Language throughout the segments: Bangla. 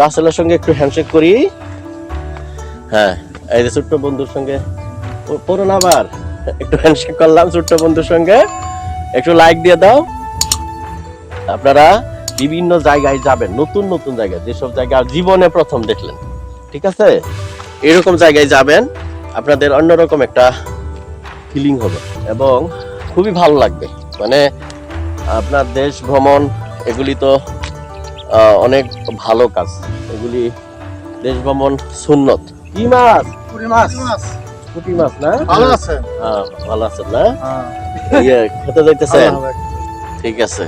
রাসেলের সঙ্গে একটু হ্যান্ডশেক করি। হ্যাঁ এই যে ছোট্ট বন্ধুর সঙ্গে। প- পড়ো আবার। একটু হ্যান্ডশেক করলাম ছোট্ট বন্ধুর সঙ্গে। একটু লাইক দিয়ে দাও। আপনারা বিভিন্ন জায়গায় যাবেন, নতুন নতুন জায়গায়। যেসব জায়গা জীবনে প্রথম দেখলেন, ঠিক আছে? এরকম জায়গায় যাবেন, আপনাদের অন্যরকম একটা ফিলিং হবে। এবং খুবই ভালো লাগবে। মানে আপনার দেশ ভ্রমণ, এগুলি তো অনেক ভালো কাজ। এগুলি দেশ ভ্রমণ সুন্নত। কি মাছ? পুরি মাছ। পুঁটি মাছ না? ভালো আছে। হ্যাঁ, ভালো আছেন না? হ্যাঁ, ইয়ে খেতে যাইতেছেন? ঠিক আছে।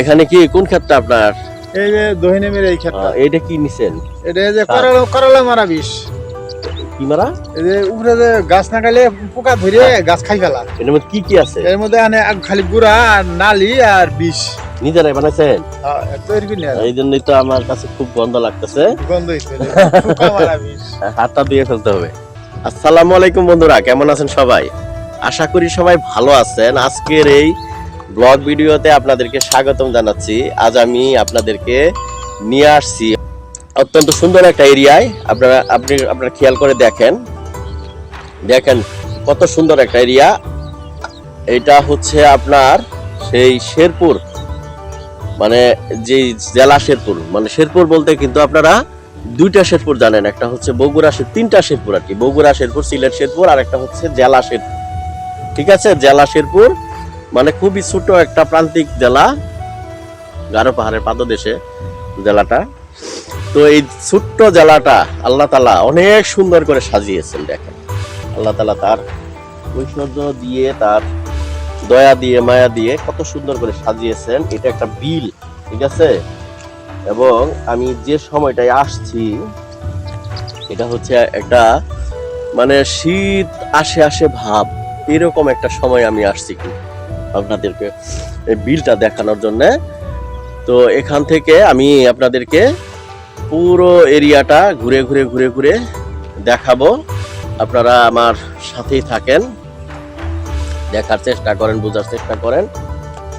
এখানে কি কোন ক্ষেতটা আপনার? এই যে দহিনেমের এই ক্ষেতটা। আহ, এইটা কি নিছেন? এটা এই যে করলা করলা মারা বিষ। কি মারা? এই যে উপরে যে গাছ না খাইলে পোকা ধরে গাছ খাই ফেলা। এর মধ্যে কি কি আছে? এর মধ্যে আনে এক খালি গুড়া আর নালি আর বিষ। নিজেরাই বানাইছেন? এই জন্যই তো আমার কাছে খুব গন্ধ লাগতেছে। হাতটা দিয়ে ফেলতে হবে। আসসালামু আলাইকুম বন্ধুরা কেমন আছেন সবাই? আশা করি সবাই ভালো আছেন। আজকের এই ব্লগ ভিডিওতে আপনাদেরকে স্বাগতম জানাচ্ছি। আজ আমি আপনাদেরকে নিয়ে আসছি অত্যন্ত সুন্দর একটা এরিয়ায়। আপনারা আপনি আপনারা খেয়াল করে দেখেন। দেখেন কত সুন্দর একটা এরিয়া। এটা হচ্ছে আপনার সেই শেরপুর। মানে যে জেলা শেরপুর মানে শেরপুর বলতে কিন্তু আপনারা দুইটা শেরপুর জানেন, একটা হচ্ছে বগুড়া শের তিনটা শেরপুর আর কি, বগুড়া শেরপুর, সিলেট শেরপুর আর একটা হচ্ছে জেলা শেরপুর। ঠিক আছে? জেলা শেরপুর মানে খুবই ছোট একটা প্রান্তিক জেলা, গারো পাহাড়ের পাদদেশে জেলাটা। তো এই ছোট্ট জেলাটা আল্লাহ তালা অনেক সুন্দর করে সাজিয়েছেন, দেখেন। আল্লাহ তালা তার ঐশ্বর্য দিয়ে তার দয়া দিয়ে, মায়া দিয়ে কত সুন্দর করে সাজিয়েছেন। এটা একটা বিল, ঠিক আছে? এবং আমি যে সময়টায় আসছি, এটা হচ্ছে একটা মানে শীত আসে আসে ভাব। এরকম একটা সময় আমি আসছি কি আপনাদেরকে এই বিলটা দেখানোর জন্য। তো এখান থেকে আমি আপনাদেরকে পুরো এরিয়াটা ঘুরে ঘুরে ঘুরে ঘুরে দেখাবো। আপনারা আমার সাথেই থাকেন। দেখার চেষ্টা করেন, বোঝার চেষ্টা করেন।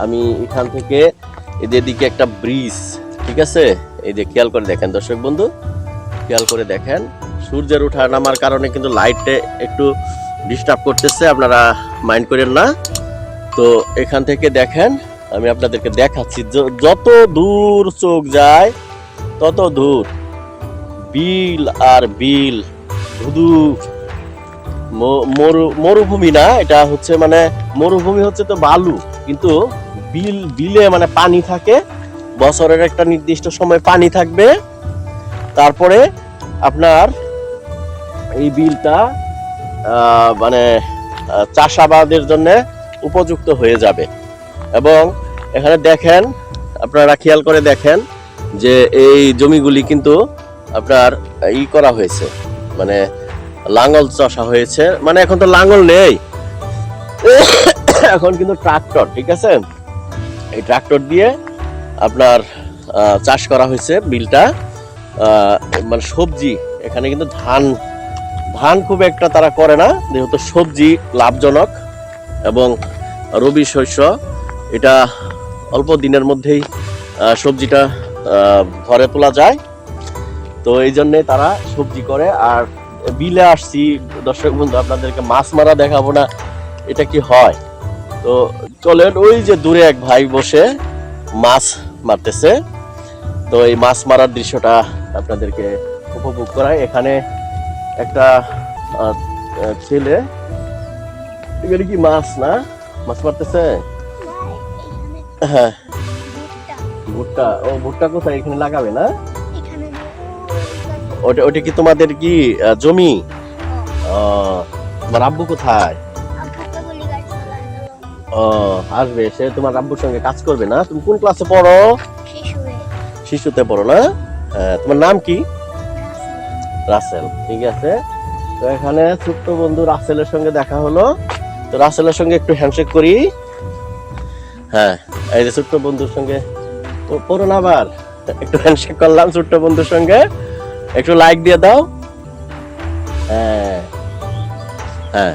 আমি এখান থেকে এদের দিকে একটা ব্রিজ, ঠিক আছে? এই যে খেয়াল করে দেখেন দর্শক বন্ধু, খেয়াল করে দেখেন। সূর্যের ওঠা নামার কারণে কিন্তু লাইটে একটু ডিস্টার্ব করতেছে, আপনারা মাইন্ড করেন না। তো এখান থেকে দেখেন, আমি আপনাদেরকে দেখাচ্ছি যত দূর চোখ যায়, তত দূর। বিল আর বিল, ধুধু। মরু, মরুভূমি না, এটা হচ্ছে মানে মরুভূমি হচ্ছে তো বালু, কিন্তু বিল, বিলে মানে পানি থাকে, বছরের একটা নির্দিষ্ট সময় পানি থাকবে, তারপরে আপনার এই বিলটা মানে চাষাবাদের জন্য উপযুক্ত হয়ে যাবে। এবং এখানে দেখেন, আপনারা খেয়াল করে দেখেন যে এই জমিগুলি কিন্তু আপনার ই করা হয়েছে মানে লাঙ্গল চষা হয়েছে। মানে এখন তো লাঙ্গল নেই। এখন কিন্তু ট্রাক্টর, ঠিক আছে? এই ট্রাক্টর দিয়ে আপনার চাষ করা হয়েছে বিলটা। মানে সবজি, এখানে কিন্তু ধান ধান খুব একটা তারা করে না, যেহেতু সবজি লাভজনক এবং রবি শস্য, এটা অল্প দিনের মধ্যেই সবজিটা ঘরে তোলা যায়। তো এই জন্যে তারা সবজি করে, আর বিলে আসছি। দর্শক বন্ধু আপনাদেরকে মাছ মারা দেখাবো না। এটা কি হয়? তো চলেন ওই যে দূরে এক ভাই বসে মাছ মারতেছে। তো এই মাছ মারার দৃশ্যটা আপনাদেরকে উপভোগ করায় এখানে একটা ছেলে এখানে কি মাছ না? মাছ মারতেছে? হ্যাঁ। ভুট্টা। ও ভুট্টা কোথায়? এখানে লাগাবে না? ওটা ওটা কি তোমাদের কি জমি? তোমার আব্বু কোথায়? ও আসবে সে তোমার আব্বুর সঙ্গে কাজ করবে না। তুমি কোন ক্লাসে পড়ো? শিশুতে। পড়ো না? হ্যাঁ, তোমার নাম কি? রাসেল। ঠিক আছে। তো এখানে ছোট্ট বন্ধু রাসেলের সঙ্গে দেখা হলো। তো রাসেলের সঙ্গে একটু হ্যান্ডশেক করি। হ্যাঁ এই যে ছোট্ট বন্ধুর সঙ্গে। পড়ো না আবার। একটু হ্যান্ডশেক করলাম ছোট্ট বন্ধুর সঙ্গে। একটু লাইক দিয়ে দাও। হ্যাঁ। হ্যাঁ।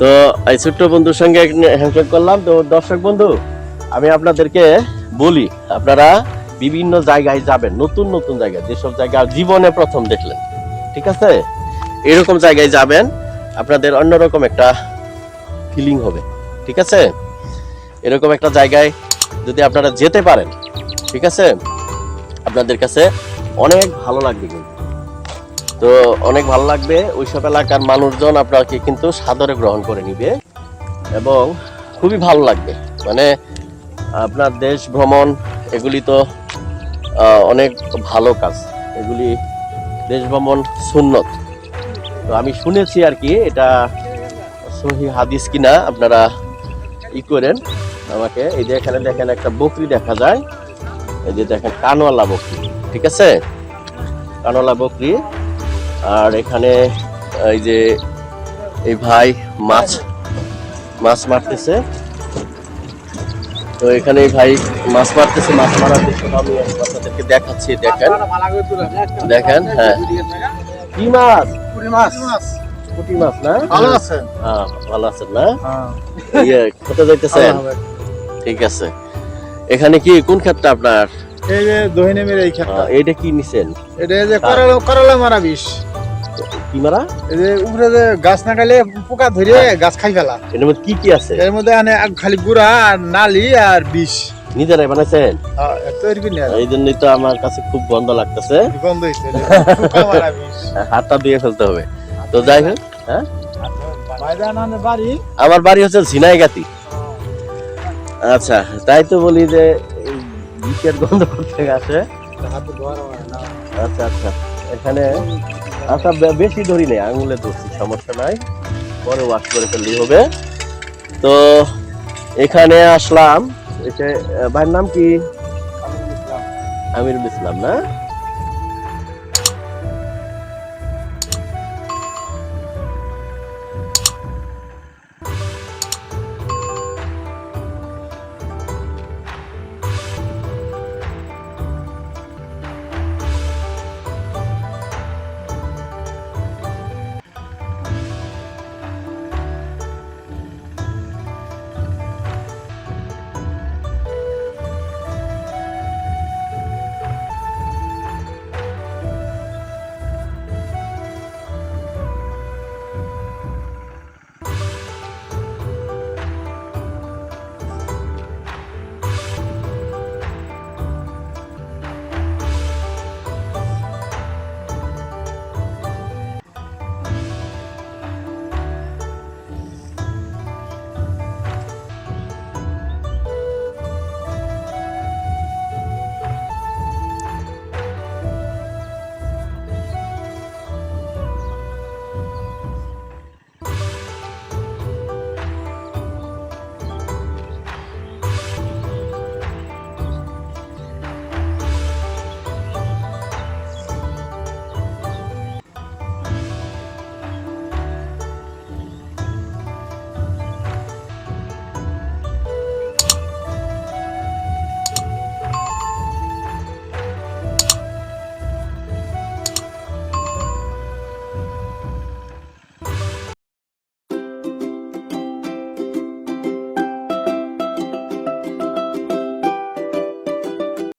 তো এই ছোট্ট বন্ধুর সঙ্গে হ্যান্ডশেক করলাম। তো দর্শক বন্ধু, আমি আপনাদেরকে বলি, আপনারা বিভিন্ন জায়গায় যাবেন, নতুন নতুন জায়গায়, যেসব জায়গা জীবনে প্রথম দেখলেন, ঠিক আছে? এরকম জায়গায় যাবেন, আপনাদের অন্যরকম একটা ফিলিং হবে, ঠিক আছে? এরকম একটা জায়গায় যদি আপনারা যেতে পারেন, ঠিক আছে? আপনাদের কাছে অনেক ভালো লাগবে কিন্তু। তো অনেক ভালো লাগবে। ওইসব এলাকার মানুষজন আপনাকে কিন্তু সাদরে গ্রহণ করে নিবে এবং খুবই ভালো লাগবে। মানে আপনার দেশ ভ্রমণ, এগুলি তো অনেক ভালো কাজ। এগুলি দেশ ভ্রমণ সুন্নত। তো আমি শুনেছি আর কি, এটা সহি হাদিস কিনা, আপনারা ই করেন আমাকে। এই যে এখানে দেখেন একটা বকরি দেখা যায়। এই যে দেখেন কানওয়ালা বকরি, ঠিক আছে? কানওয়ালা বকরি। আর এখানে এই যে এই ভাই মাছ মাছ মারতেছে। তো এখানে ভাই মাছ মারতেছে মাছ মারার দৃশ্যটা আমি আপনাদেরকে দেখাচ্ছি দেখেন। দেখেন হ্যাঁ। কি মাছ? পুঁটি মাছ। না? ভালো আছেন? হ্যাঁ ভালো আছেন না? হ্যাঁ। ইয়ে কোথায় যাইতেছেন? ঠিক আছে। এখানে কি কোন ক্ষেতটা আপনার? এই যে দহিনে মেরে এই ক্ষেতটা। আহ, এইটা কি নিছেন? এটা এই যে করলা করলা মারা বিষ। কি মারা এই যে উপরে যে গাছ না খাইলে পোকা ধরে গাছ খাই ফেলা। এর মধ্যে কি কি আছে? এর মধ্যে আনে খালি গুড়া আর নালি আর বিষ। নিজেরাই বানাইছেন? হ্যাঁ, এই জন্যই তো আমার কাছে খুব গন্ধ লাগতেছে। হাতটা দিয়ে ফেলতে হবে। তো যাই হোক হ্যাঁ? বাড়ি? আমার বাড়ি হচ্ছে ঝিনাইগাতি। আচ্ছা। তাই তো বলি যে বিষের গন্ধ করতে আসে? হয় আচ্ছা আচ্ছা। এখানে আচ্ছা বেশি ধরি নেই, আঙুলে ধরছি, সমস্যা নাই। পরে ওয়াশ করে ফেললেই হবে। তো এখানে আসলাম, এসে ভাইয়ের নাম কি? আমিরুল ইসলাম না?